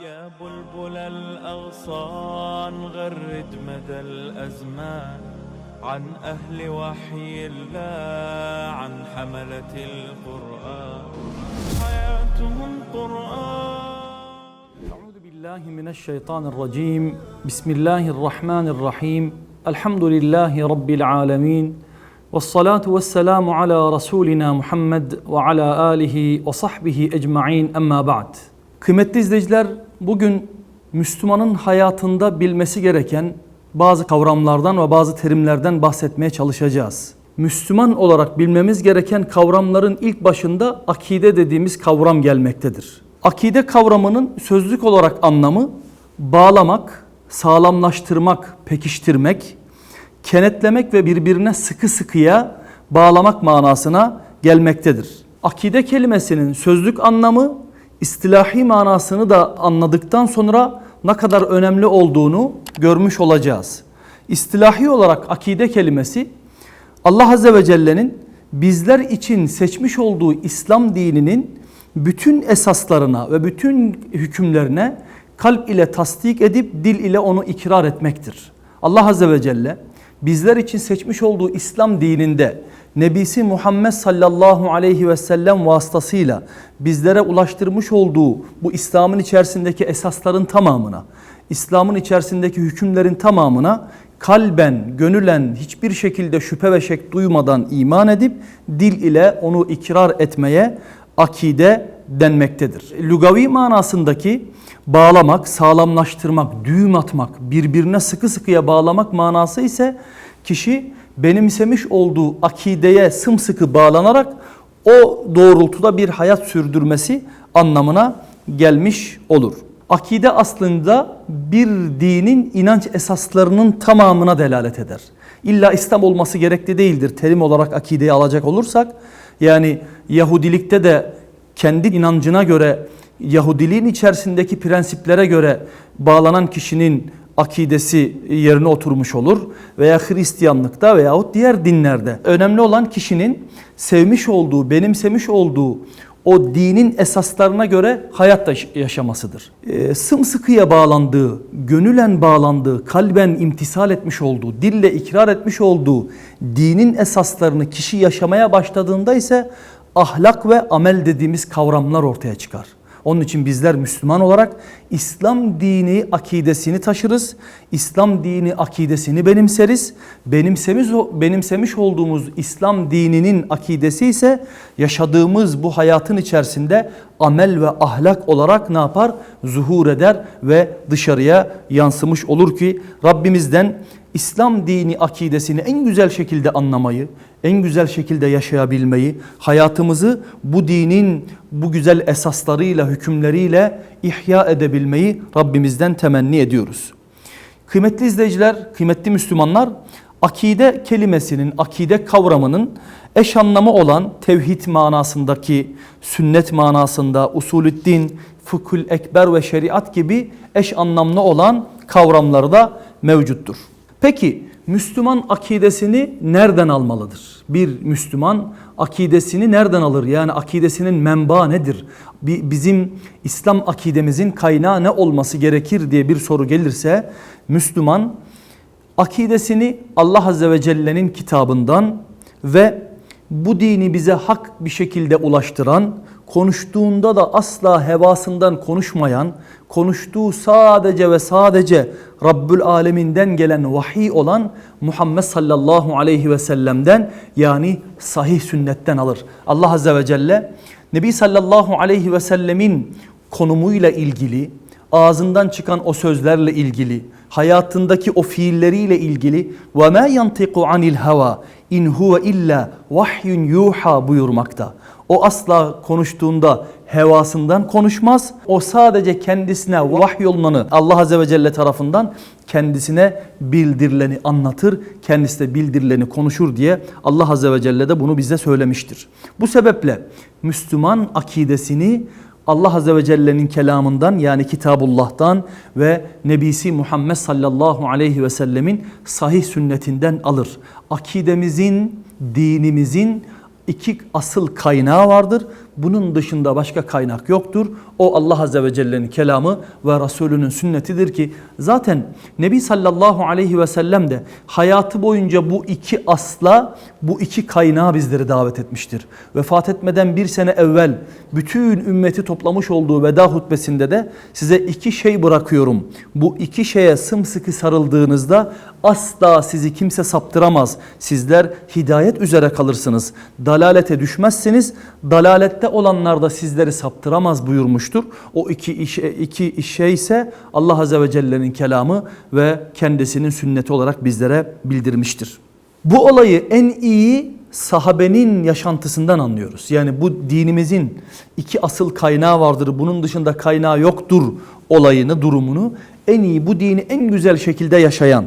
يا بلبل الأغصان غرد مدى الأزمان. عن أهل وحي الله عن حملة القرآن. حياتهم قرآن. أعوذ بالله من الشيطان الرجيم. بسم الله الرحمن الرحيم. الحمد لله رب العالمين. والصلاة والسلام على رسولنا محمد وعلى آله وصحبه ecmaîn أما بعد Kıymetli izleyiciler bugün Müslümanın hayatında bilmesi gereken bazı kavramlardan ve bazı terimlerden bahsetmeye çalışacağız. Müslüman olarak bilmemiz gereken kavramların ilk başında akide dediğimiz kavram gelmektedir. Akide kavramının sözlük olarak anlamı bağlamak, sağlamlaştırmak, pekiştirmek, kenetlemek ve birbirine sıkı sıkıya bağlamak manasına gelmektedir. Akide kelimesinin sözlük anlamı istilahi manasını da anladıktan sonra ne kadar önemli olduğunu görmüş olacağız. İstilahi olarak akide kelimesi Allah Azze ve Celle'nin bizler için seçmiş olduğu İslam dininin bütün esaslarına ve bütün hükümlerine kalp ile tasdik edip dil ile onu ikrar etmektir. Allah Azze ve Celle bizler için seçmiş olduğu İslam dininde Nebisi Muhammed sallallahu aleyhi ve sellem vasıtasıyla bizlere ulaştırmış olduğu bu İslam'ın içerisindeki esasların tamamına, İslam'ın içerisindeki hükümlerin tamamına kalben, gönülen hiçbir şekilde şüphe ve şek duymadan iman edip dil ile onu ikrar etmeye akide denmektedir. Lugavi manasındaki bağlamak, sağlamlaştırmak, düğüm atmak, birbirine sıkı sıkıya bağlamak manası ise kişi benimsemiş olduğu akideye sımsıkı bağlanarak o doğrultuda bir hayat sürdürmesi anlamına gelmiş olur. Akide aslında bir dinin inanç esaslarının tamamına delalet eder. İlla İslam olması gerekli değildir. Terim olarak akideyi alacak olursak yani Yahudilikte de kendi inancına göre Yahudiliğin içerisindeki prensiplere göre bağlanan kişinin akidesi yerine oturmuş olur veya Hristiyanlıkta veyahut diğer dinlerde. Önemli olan kişinin sevmiş olduğu, benimsemiş olduğu o dinin esaslarına göre hayat yaşamasıdır. E, sımsıkıya bağlandığı, gönülen bağlandığı, kalben imtisal etmiş olduğu, dille ikrar etmiş olduğu dinin esaslarını kişi yaşamaya başladığında ise ahlak ve amel dediğimiz kavramlar ortaya çıkar. Onun için bizler Müslüman olarak İslam dini akidesini taşırız. İslam dini akidesini benimseriz. Benimsemiş, benimsemiş olduğumuz İslam dininin akidesi ise yaşadığımız bu hayatın içerisinde amel ve ahlak olarak ne yapar? Zuhur eder ve dışarıya yansımış olur ki Rabbimizden İslam dini akidesini en güzel şekilde anlamayı, en güzel şekilde yaşayabilmeyi, hayatımızı bu dinin bu güzel esaslarıyla, hükümleriyle ihya edebilmeyi Rabbimizden temenni ediyoruz. Kıymetli izleyiciler, kıymetli Müslümanlar, akide kelimesinin, akide kavramının eş anlamı olan tevhid manasındaki, sünnet manasında, usulüddin, fıkhül ekber ve şeriat gibi eş anlamlı olan kavramları da mevcuttur. Peki Müslüman akidesini nereden almalıdır? Bir Müslüman akidesini nereden alır? Yani akidesinin menba nedir? Bizim İslam akidemizin kaynağı ne olması gerekir diye bir soru gelirse Müslüman akidesini Allah Azze ve Celle'nin kitabından ve bu dini bize hak bir şekilde ulaştıran, konuştuğunda da asla hevasından konuşmayan, konuştuğu sadece ve sadece Rabbül Aleminden gelen vahiy olan Muhammed sallallahu aleyhi ve sellem'den yani sahih sünnetten alır. Allah Azze ve Celle Nebi sallallahu aleyhi ve sellemin konumuyla ilgili, ağzından çıkan o sözlerle ilgili, hayatındaki o fiilleriyle ilgili ve ma yantiqu anil hava in huve illa vahyun yuha buyurmakta. O asla konuştuğunda hevasından konuşmaz. O sadece kendisine vahyolunanı Allah Azze ve Celle tarafından kendisine bildirileni anlatır. Kendisi de bildirileni konuşur diye Allah Azze ve Celle de bunu bize söylemiştir. Bu sebeple Müslüman akidesini Allah Azze ve Celle'nin kelamından yani Kitabullah'tan ve Nebisi Muhammed sallallahu aleyhi ve sellemin sahih sünnetinden alır. Akidemizin, dinimizin iki asıl kaynağı vardır. bunun dışında başka kaynak yoktur. O Allah Azze ve Celle'nin kelamı ve Resulünün sünnetidir ki zaten Nebi sallallahu aleyhi ve sellem de hayatı boyunca bu iki asla bu iki kaynağı bizleri davet etmiştir. Vefat etmeden bir sene evvel bütün ümmeti toplamış olduğu veda hutbesinde de size iki şey bırakıyorum. Bu iki şeye sımsıkı sarıldığınızda asla sizi kimse saptıramaz. Sizler hidayet üzere kalırsınız. Dalalete düşmezsiniz. Dalalette olanlar da sizleri saptıramaz buyurmuştur. O iki iş, iki şey ise Allah Azze ve Celle'nin kelamı ve kendisinin sünneti olarak bizlere bildirmiştir. Bu olayı en iyi sahabenin yaşantısından anlıyoruz. Yani bu dinimizin iki asıl kaynağı vardır. Bunun dışında kaynağı yoktur olayını, durumunu en iyi bu dini en güzel şekilde yaşayan,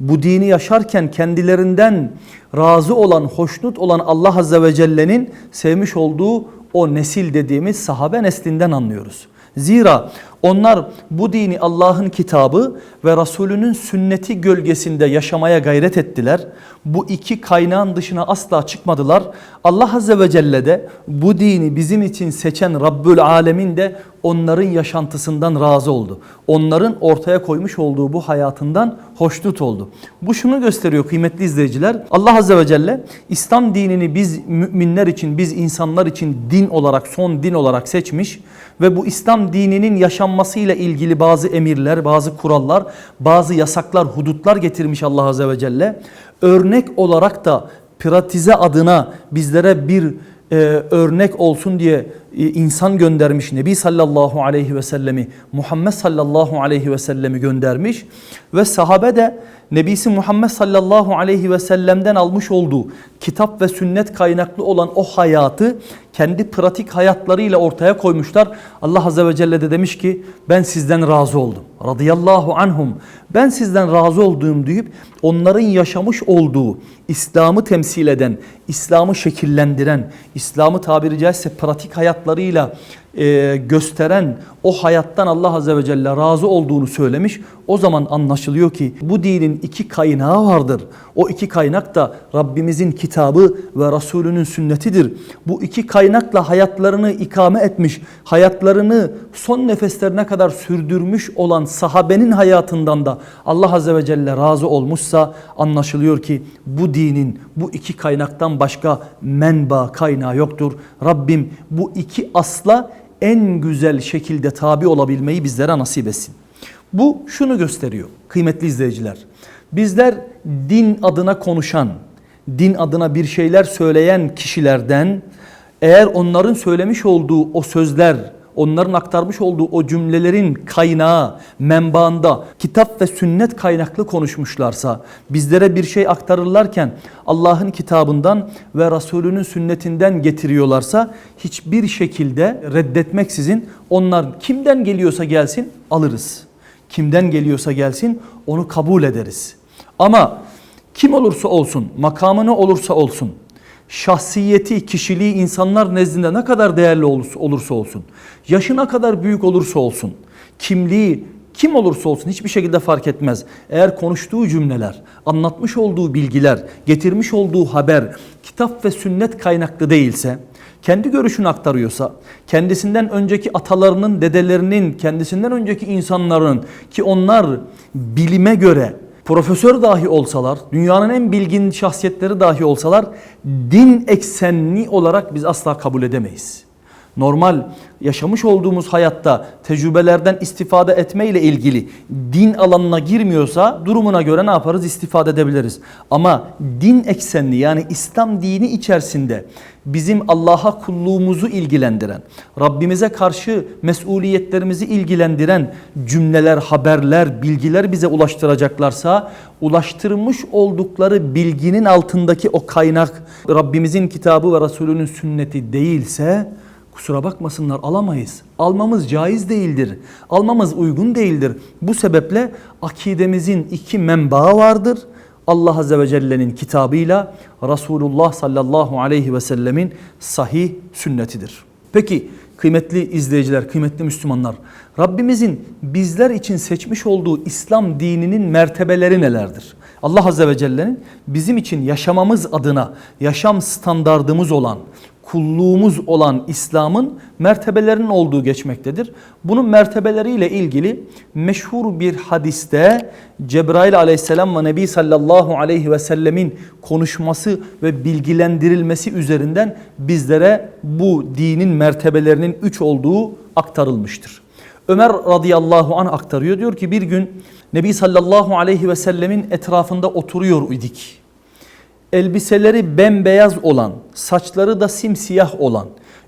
bu dini yaşarken kendilerinden razı olan, hoşnut olan Allah Azze ve Celle'nin sevmiş olduğu o nesil dediğimiz sahabe neslinden anlıyoruz. Zira onlar bu dini Allah'ın kitabı ve Resulünün sünneti gölgesinde yaşamaya gayret ettiler. Bu iki kaynağın dışına asla çıkmadılar. Allah Azze ve Celle de bu dini bizim için seçen Rabbül Alemin de onların yaşantısından razı oldu. Onların ortaya koymuş olduğu bu hayatından hoşnut oldu. Bu şunu gösteriyor kıymetli izleyiciler. Allah Azze ve Celle İslam dinini biz müminler için, biz insanlar için din olarak, son din olarak seçmiş ve bu İslam dininin yaşanmasıyla ilgili bazı emirler, bazı kurallar, bazı yasaklar, hudutlar getirmiş Allah Azze ve Celle. Örnek olarak da pratize adına bizlere bir e, örnek olsun diye insan göndermiş. Nebi sallallahu aleyhi ve sellemi, Muhammed sallallahu aleyhi ve sellemi göndermiş. Ve sahabe de Nebisi Muhammed sallallahu aleyhi ve sellem'den almış olduğu kitap ve sünnet kaynaklı olan o hayatı kendi pratik hayatlarıyla ortaya koymuşlar. Allah Azze ve Celle de demiş ki ben sizden razı oldum. Radıyallahu anhum. Ben sizden razı olduğum deyip onların yaşamış olduğu İslam'ı temsil eden, İslam'ı şekillendiren, İslam'ı tabiri caizse pratik hayatlarıyla e, gösteren o hayattan Allah Azze ve Celle razı olduğunu söylemiş. O zaman anlaşılıyor ki bu dinin iki kaynağı vardır. O iki kaynak da Rabbimizin kitabı ve Resulünün sünnetidir. Bu iki kaynakla hayatlarını ikame etmiş, hayatlarını son nefeslerine kadar sürdürmüş olan sahabenin hayatından da Allah Azze ve Celle razı olmuşsa anlaşılıyor ki bu dinin bu iki kaynaktan başka menba kaynağı yoktur. Rabbim bu iki asla en güzel şekilde tabi olabilmeyi bizlere nasip etsin. Bu şunu gösteriyor kıymetli izleyiciler. Bizler din adına konuşan, din adına bir şeyler söyleyen kişilerden eğer onların söylemiş olduğu o sözler, onların aktarmış olduğu o cümlelerin kaynağı, menbaında kitap ve sünnet kaynaklı konuşmuşlarsa, bizlere bir şey aktarırlarken Allah'ın kitabından ve Resulünün sünnetinden getiriyorlarsa hiçbir şekilde reddetmeksizin onlar kimden geliyorsa gelsin alırız. Kimden geliyorsa gelsin onu kabul ederiz. Ama kim olursa olsun, makamı ne olursa olsun, şahsiyeti, kişiliği insanlar nezdinde ne kadar değerli olursa, olsun, yaşına kadar büyük olursa olsun, kimliği kim olursa olsun hiçbir şekilde fark etmez. Eğer konuştuğu cümleler, anlatmış olduğu bilgiler, getirmiş olduğu haber, kitap ve sünnet kaynaklı değilse, kendi görüşünü aktarıyorsa, kendisinden önceki atalarının, dedelerinin, kendisinden önceki insanların ki onlar bilime göre profesör dahi olsalar, dünyanın en bilgin şahsiyetleri dahi olsalar din eksenli olarak biz asla kabul edemeyiz. Normal yaşamış olduğumuz hayatta tecrübelerden istifade etme ile ilgili din alanına girmiyorsa durumuna göre ne yaparız? İstifade edebiliriz. Ama din eksenli yani İslam dini içerisinde bizim Allah'a kulluğumuzu ilgilendiren, Rabbimize karşı mesuliyetlerimizi ilgilendiren cümleler, haberler, bilgiler bize ulaştıracaklarsa ulaştırmış oldukları bilginin altındaki o kaynak Rabbimizin kitabı ve Resulünün sünneti değilse Kusura bakmasınlar alamayız. Almamız caiz değildir. Almamız uygun değildir. Bu sebeple akidemizin iki menbaı vardır. Allah Azze ve Celle'nin kitabıyla Resulullah sallallahu aleyhi ve sellemin sahih sünnetidir. Peki kıymetli izleyiciler, kıymetli Müslümanlar, Rabbimizin bizler için seçmiş olduğu İslam dininin mertebeleri nelerdir? Allah Azze ve Celle'nin bizim için yaşamamız adına yaşam standardımız olan, kulluğumuz olan İslam'ın mertebelerinin olduğu geçmektedir. Bunun mertebeleriyle ilgili meşhur bir hadiste Cebrail aleyhisselam ve Nebi sallallahu aleyhi ve sellemin konuşması ve bilgilendirilmesi üzerinden bizlere bu dinin mertebelerinin üç olduğu aktarılmıştır. Ömer radıyallahu anh aktarıyor diyor ki bir gün Nebi sallallahu aleyhi ve sellemin etrafında oturuyor idik elbiseleri bembeyaz olan, saçları da simsiyah olan,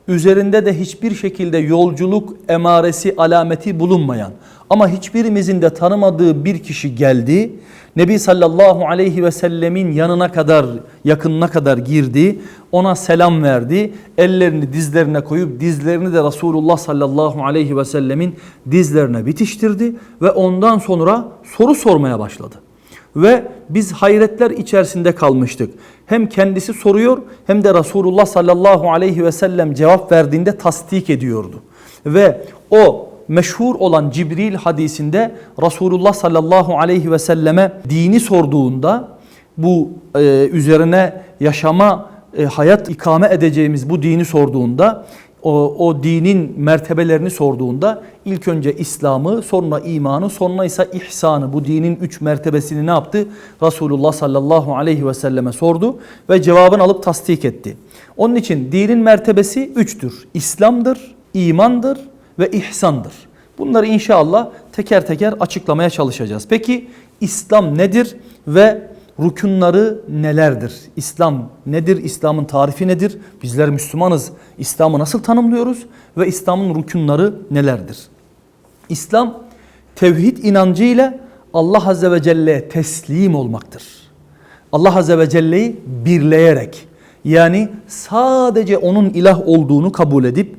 üzerinde de hiçbir şekilde yolculuk emaresi alameti bulunmayan ama hiçbirimizin de tanımadığı bir kişi geldi. Nebi sallallahu aleyhi ve sellemin yanına kadar, yakınına kadar girdi. Ona selam verdi. Ellerini dizlerine koyup dizlerini de Resulullah sallallahu aleyhi ve sellemin dizlerine bitiştirdi. Ve ondan sonra soru sormaya başladı. Ve biz hayretler içerisinde kalmıştık. Hem kendisi soruyor hem de Resulullah sallallahu aleyhi ve sellem cevap verdiğinde tasdik ediyordu. Ve o meşhur olan Cibril hadisinde Resulullah sallallahu aleyhi ve selleme dini sorduğunda bu e, üzerine yaşama, e, hayat ikame edeceğimiz bu dini sorduğunda o, o dinin mertebelerini sorduğunda ilk önce İslam'ı, sonra imanı, sonra ise ihsanı bu dinin üç mertebesini ne yaptı? Resulullah sallallahu aleyhi ve selleme sordu ve cevabını alıp tasdik etti. Onun için dinin mertebesi üçtür. İslam'dır, imandır ve ihsandır. Bunları inşallah teker teker açıklamaya çalışacağız. Peki İslam nedir ve rükunları nelerdir? İslam nedir? İslam'ın tarifi nedir? Bizler Müslümanız. İslam'ı nasıl tanımlıyoruz? Ve İslam'ın rükunları nelerdir? İslam tevhid inancı ile Allah Azze ve Celle'ye teslim olmaktır. Allah Azze ve Celle'yi birleyerek yani sadece onun ilah olduğunu kabul edip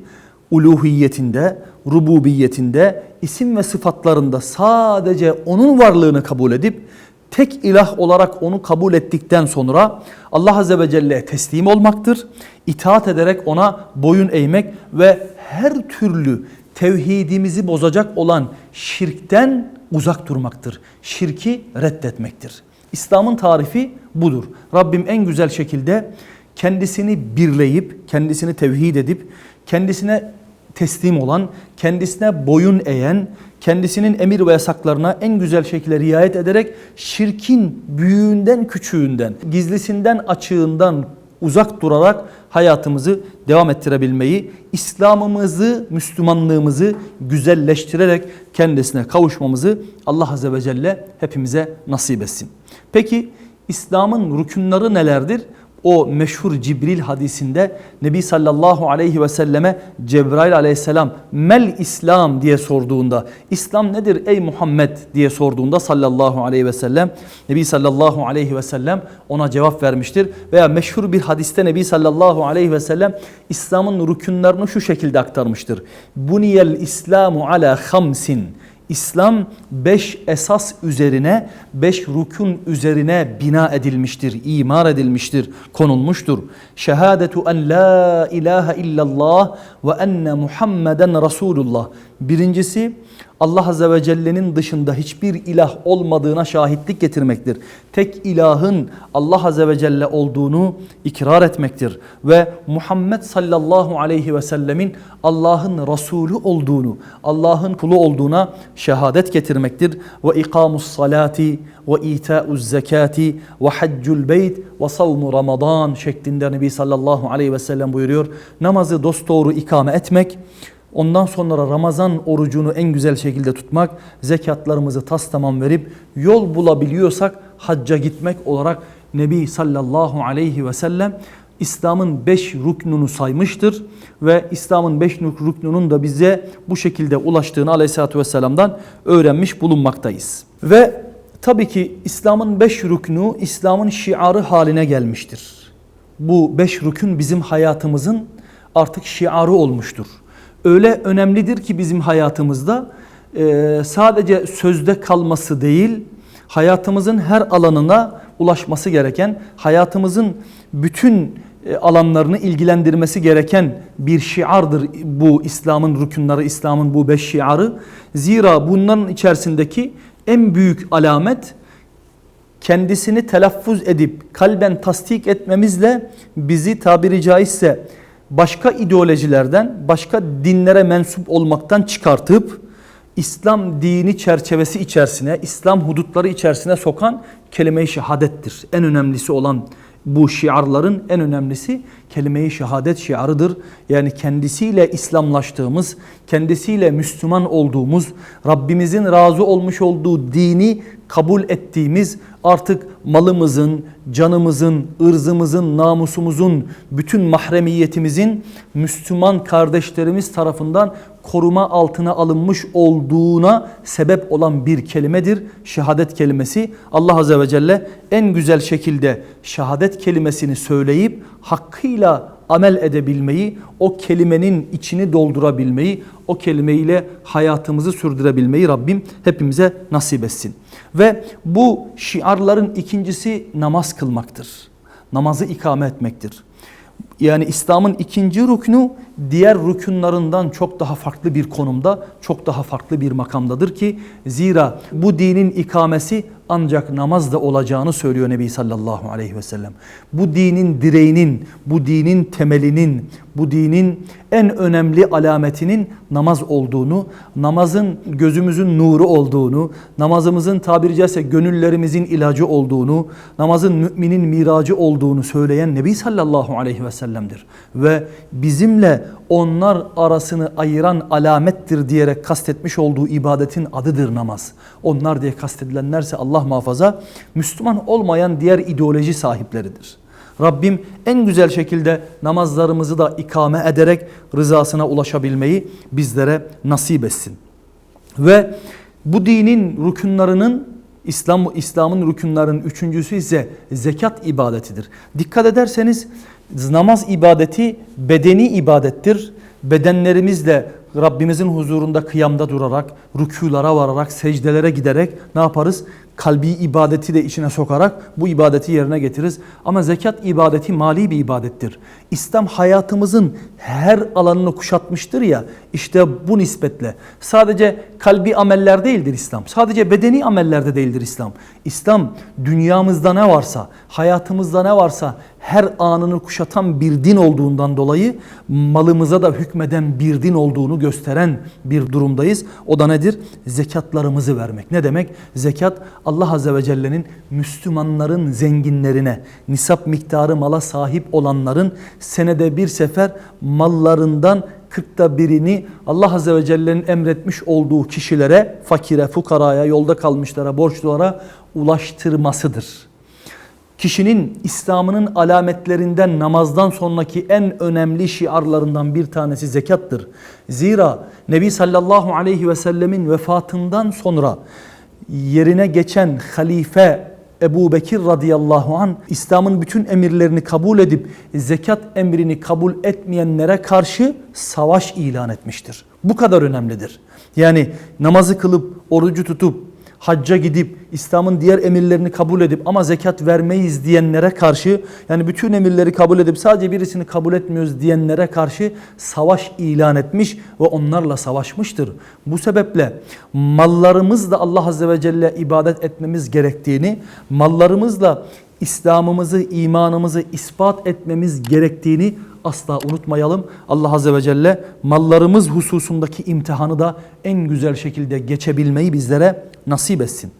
uluhiyetinde, rububiyetinde, isim ve sıfatlarında sadece onun varlığını kabul edip tek ilah olarak onu kabul ettikten sonra Allah Azze ve Celle'ye teslim olmaktır. İtaat ederek ona boyun eğmek ve her türlü tevhidimizi bozacak olan şirkten uzak durmaktır. Şirki reddetmektir. İslam'ın tarifi budur. Rabbim en güzel şekilde kendisini birleyip, kendisini tevhid edip, kendisine teslim olan, kendisine boyun eğen, kendisinin emir ve yasaklarına en güzel şekilde riayet ederek şirkin büyüğünden küçüğünden, gizlisinden açığından uzak durarak hayatımızı devam ettirebilmeyi, İslam'ımızı, Müslümanlığımızı güzelleştirerek kendisine kavuşmamızı Allah Azze ve Celle hepimize nasip etsin. Peki İslam'ın rükunları nelerdir? O meşhur Cibril hadisinde Nebi sallallahu aleyhi ve selleme Cebrail aleyhisselam mel İslam diye sorduğunda İslam nedir ey Muhammed diye sorduğunda sallallahu aleyhi ve sellem Nebi sallallahu aleyhi ve sellem ona cevap vermiştir. Veya meşhur bir hadiste Nebi sallallahu aleyhi ve sellem İslam'ın rükunlarını şu şekilde aktarmıştır. Buniyel İslamu ala hamsin İslam beş esas üzerine, beş rukun üzerine bina edilmiştir, imar edilmiştir, konulmuştur. Şehadetu en la ilahe illallah ve enne Muhammeden Resulullah. Birincisi Allah Azze ve Celle'nin dışında hiçbir ilah olmadığına şahitlik getirmektir. Tek ilahın Allah Azze ve Celle olduğunu ikrar etmektir. Ve Muhammed sallallahu aleyhi ve sellemin Allah'ın Resulü olduğunu, Allah'ın kulu olduğuna şehadet getirmektir. Ve ikamus salati ve ita'uz zekati ve haccul beyt ve savmu ramadan şeklinde Nebi sallallahu aleyhi ve sellem buyuruyor. Namazı dosdoğru ikame etmek, Ondan sonra Ramazan orucunu en güzel şekilde tutmak, zekatlarımızı tas tamam verip yol bulabiliyorsak hacca gitmek olarak Nebi sallallahu aleyhi ve sellem İslam'ın beş rüknunu saymıştır ve İslam'ın beş rüknunun da bize bu şekilde ulaştığını aleyhissalatü vesselam'dan öğrenmiş bulunmaktayız. Ve tabii ki İslam'ın beş rüknü İslam'ın şiarı haline gelmiştir. Bu beş rükün bizim hayatımızın artık şiarı olmuştur öyle önemlidir ki bizim hayatımızda e, sadece sözde kalması değil, hayatımızın her alanına ulaşması gereken, hayatımızın bütün e, alanlarını ilgilendirmesi gereken bir şiardır bu İslam'ın rükunları, İslam'ın bu beş şiarı. Zira bunların içerisindeki en büyük alamet kendisini telaffuz edip kalben tasdik etmemizle bizi tabiri caizse başka ideolojilerden, başka dinlere mensup olmaktan çıkartıp İslam dini çerçevesi içerisine, İslam hudutları içerisine sokan kelime-i şehadettir. En önemlisi olan bu şiarların en önemlisi kelime-i şehadet şiarıdır. Yani kendisiyle İslamlaştığımız, kendisiyle Müslüman olduğumuz, Rabbimizin razı olmuş olduğu dini kabul ettiğimiz artık malımızın, canımızın, ırzımızın, namusumuzun, bütün mahremiyetimizin Müslüman kardeşlerimiz tarafından koruma altına alınmış olduğuna sebep olan bir kelimedir. Şehadet kelimesi Allah Azze ve Celle en güzel şekilde şehadet kelimesini söyleyip hakkıyla amel edebilmeyi, o kelimenin içini doldurabilmeyi, o kelimeyle hayatımızı sürdürebilmeyi Rabbim hepimize nasip etsin. Ve bu şiarların ikincisi namaz kılmaktır. Namazı ikame etmektir. Yani İslam'ın ikinci rüknü diğer rükünlarından çok daha farklı bir konumda, çok daha farklı bir makamdadır ki zira bu dinin ikamesi ancak namazda olacağını söylüyor Nebi sallallahu aleyhi ve sellem. Bu dinin direğinin, bu dinin temelinin, bu dinin en önemli alametinin namaz olduğunu, namazın gözümüzün nuru olduğunu, namazımızın tabiri caizse gönüllerimizin ilacı olduğunu, namazın müminin miracı olduğunu söyleyen Nebi sallallahu aleyhi ve sellem'dir. Ve bizimle onlar arasını ayıran alamettir diyerek kastetmiş olduğu ibadetin adıdır namaz. Onlar diye kastedilenlerse Allah muhafaza Müslüman olmayan diğer ideoloji sahipleridir. Rabbim en güzel şekilde namazlarımızı da ikame ederek rızasına ulaşabilmeyi bizlere nasip etsin. Ve bu dinin rükunlarının İslam İslam'ın rükunlarının üçüncüsü ise zekat ibadetidir. Dikkat ederseniz namaz ibadeti bedeni ibadettir. Bedenlerimizle Rabbimizin huzurunda kıyamda durarak, rükulara vararak, secdelere giderek ne yaparız? Kalbi ibadeti de içine sokarak bu ibadeti yerine getiririz. Ama zekat ibadeti mali bir ibadettir. İslam hayatımızın her alanını kuşatmıştır ya, işte bu nispetle. Sadece kalbi ameller değildir İslam. Sadece bedeni amellerde değildir İslam. İslam dünyamızda ne varsa, hayatımızda ne varsa her anını kuşatan bir din olduğundan dolayı malımıza da hükmeden bir din olduğunu gösteren bir durumdayız. O da nedir? Zekatlarımızı vermek. Ne demek? Zekat Allah Azze ve Celle'nin Müslümanların zenginlerine, nisap miktarı mala sahip olanların senede bir sefer mallarından kırkta birini Allah Azze ve Celle'nin emretmiş olduğu kişilere, fakire, fukaraya, yolda kalmışlara, borçlulara ulaştırmasıdır. Kişinin İslam'ının alametlerinden namazdan sonraki en önemli şiarlarından bir tanesi zekattır. Zira Nebi sallallahu aleyhi ve sellemin vefatından sonra yerine geçen halife Ebu Bekir radıyallahu an İslam'ın bütün emirlerini kabul edip zekat emrini kabul etmeyenlere karşı savaş ilan etmiştir. Bu kadar önemlidir. Yani namazı kılıp orucu tutup hacca gidip İslam'ın diğer emirlerini kabul edip ama zekat vermeyiz diyenlere karşı yani bütün emirleri kabul edip sadece birisini kabul etmiyoruz diyenlere karşı savaş ilan etmiş ve onlarla savaşmıştır. Bu sebeple mallarımızla Allah Azze ve Celle ibadet etmemiz gerektiğini, mallarımızla İslam'ımızı, imanımızı ispat etmemiz gerektiğini asla unutmayalım. Allah Azze ve Celle mallarımız hususundaki imtihanı da en güzel şekilde geçebilmeyi bizlere nasip etsin.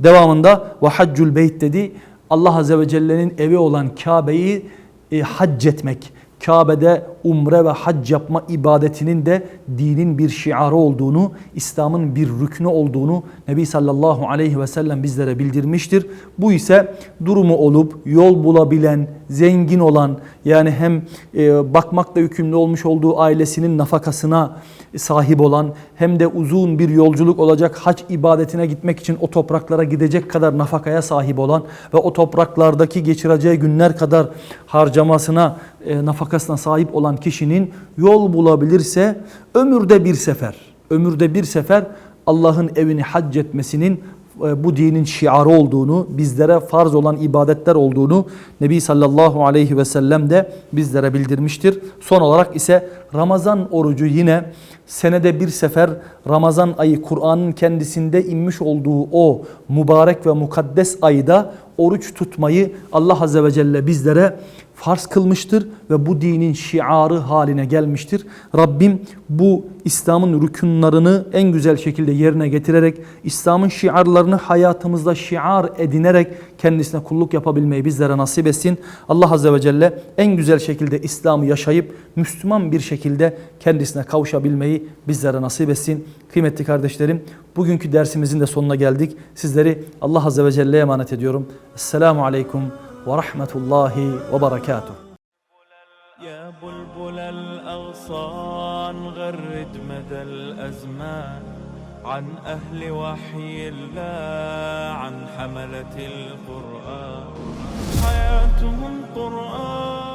Devamında ve haccul beyt dedi. Allah Azze ve Celle'nin evi olan Kabe'yi e, hac etmek, Kabe'de umre ve hac yapma ibadetinin de dinin bir şiarı olduğunu, İslam'ın bir rüknü olduğunu Nebi sallallahu aleyhi ve sellem bizlere bildirmiştir. Bu ise durumu olup yol bulabilen, zengin olan yani hem e, bakmakla yükümlü olmuş olduğu ailesinin nafakasına sahip olan hem de uzun bir yolculuk olacak hac ibadetine gitmek için o topraklara gidecek kadar nafakaya sahip olan ve o topraklardaki geçireceği günler kadar harcamasına, e, nafakasına sahip olan kişinin yol bulabilirse ömürde bir sefer, ömürde bir sefer Allah'ın evini hac etmesinin bu dinin şiarı olduğunu, bizlere farz olan ibadetler olduğunu Nebi sallallahu aleyhi ve sellem de bizlere bildirmiştir. Son olarak ise Ramazan orucu yine senede bir sefer Ramazan ayı Kur'an'ın kendisinde inmiş olduğu o mübarek ve mukaddes ayda oruç tutmayı Allah Azze ve Celle bizlere farz kılmıştır ve bu dinin şiarı haline gelmiştir. Rabbim bu İslam'ın rükunlarını en güzel şekilde yerine getirerek, İslam'ın şiarlarını hayatımızda şiar edinerek kendisine kulluk yapabilmeyi bizlere nasip etsin. Allah Azze ve Celle en güzel şekilde İslam'ı yaşayıp Müslüman bir şekilde kendisine kavuşabilmeyi bizlere nasip etsin. Kıymetli kardeşlerim, bugünkü dersimizin de sonuna geldik. Sizleri Allah Azze ve Celle'ye emanet ediyorum. Esselamu Aleyküm Rahmetullahi ve Berekatuhu. يا بلبل الأغصان غرد مدى الأزمان. عن أهل وحي الله عن حملة القرآن. حياتهم قرآن.